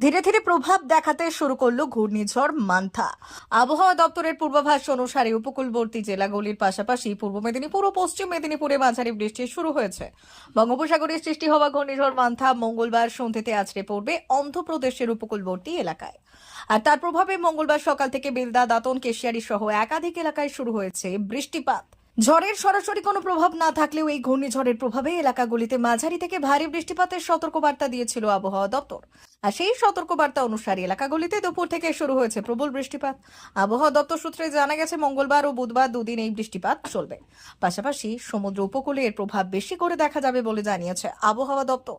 ধীরে ধীরে প্রভাব দেখাতে শুরু করল ঘূর্ণিঝড় মান্থা। আবহাওয়া দপ্তরের পূর্বাভাস অনুসারে উপকূলবর্তী জেলাগুলির পাশাপাশি পূর্ব মেদিনীপুর ও পশ্চিম মেদিনীপুরে মাঝারি বৃষ্টি শুরু হয়েছে। বঙ্গোপসাগরে সৃষ্টি হওয়া ঘূর্ণিঝড় মান্থা মঙ্গলবার সন্ধ্যেতে আছড়ে পড়বে অন্ধ্রপ্রদেশের উপকূলবর্তী এলাকায়। আর তার প্রভাবে মঙ্গলবার সকাল থেকে বেলদা, দাতন, কেশিয়ারি সহ একাধিক এলাকায় শুরু হয়েছে বৃষ্টিপাত। ঝড়ের সরাসরি কোনো প্রভাব না থাকলেও এই ঘূর্ণিঝড়ের প্রভাবে এলাকাগুলিতে মাঝারি থেকে ভারী বৃষ্টিপাতের সতর্কবার্তা দিয়েছিল আবহাওয়া দপ্তর। আর সেই সতর্কবার্তা অনুসারে এলাকাগুলিতে দুপুর থেকে শুরু হয়েছে প্রবল বৃষ্টিপাত। আবহাওয়া দপ্তর সূত্রে জানা গেছে, মঙ্গলবার ও বুধবার দুদিন এই বৃষ্টিপাত চলবে। পাশাপাশি সমুদ্র উপকূলে এর প্রভাব বেশি করে দেখা যাবে বলে জানিয়েছে আবহাওয়া দপ্তর।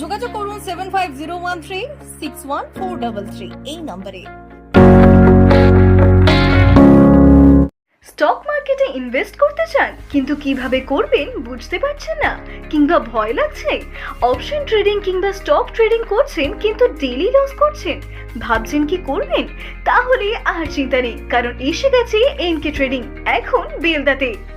যোগাযোগ করুন seven five zero one three six one four double three এই নম্বরে। স্টক মার্কেটে ইনভেস্ট করতে চান, কিন্তু কীভাবে করবেন বুঝতে পারছেন না, কিংবা ভয় লাগছে? অপশন ট্রেডিং কিংবা স্টক ট্রেডিং করছেন, কিন্তু ডেলি লস করছেন। ভাবছেন কি করবেন? তাহলে আর চিন্তা নেই, কারণ এসে গেছে এনকে ট্রেডিং এখন বেলদাতে।